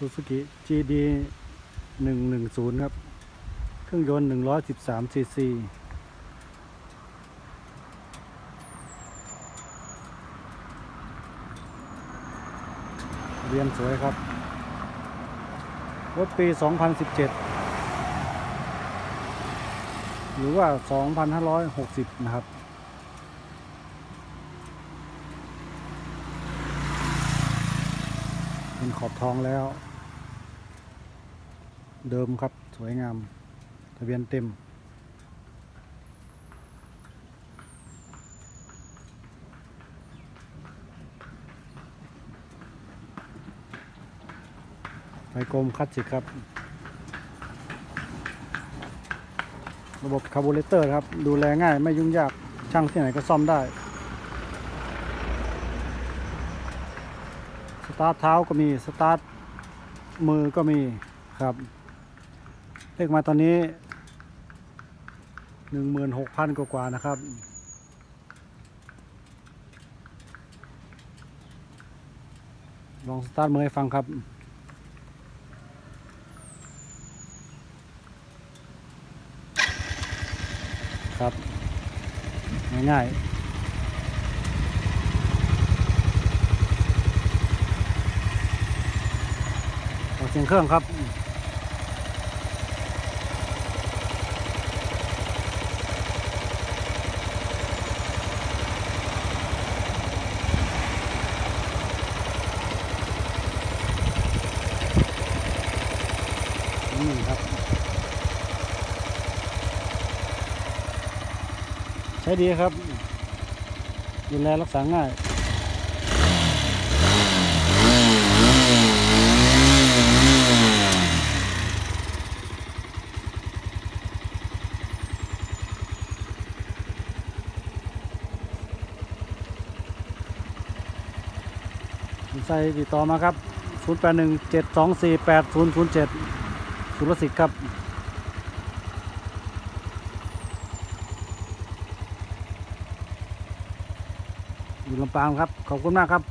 ซูซูกิ GD หนึ่งหนึ่งศูนย์ครับ เครื่องยนต์หนึ่งร้อยสิบสามซีซีเรียนสวยครับ รถปี 2017 หรือว่า 2560 นะครับเป็นขอบทองแล้ว เดิมครับสวยงาม ทะเบียนเต็ม ไฟกลมคลาสสิกครับ ระบบคาร์บูเรเตอร์ครับ ดูแลง่ายไม่ยุ่งยาก ช่างที่ไหนก็ซ่อมได้ สตาร์ทเท้าก็มี สตาร์ทมือก็มีครับ เลขมาตอนนี้16,000กพันกว่าๆนะครับ ลองสตาร์ทมือให้ฟังครับครับ ง่ายๆออกเสียงเครื่องครับ นึ่ครับ ใช้ดีครับ ดูแลรักษาง่ายใส่ติดต่อมาครับ 0817248007 สุรสิทธิ์ครับอยู่ลำปางครับ ขอบคุณมากครับ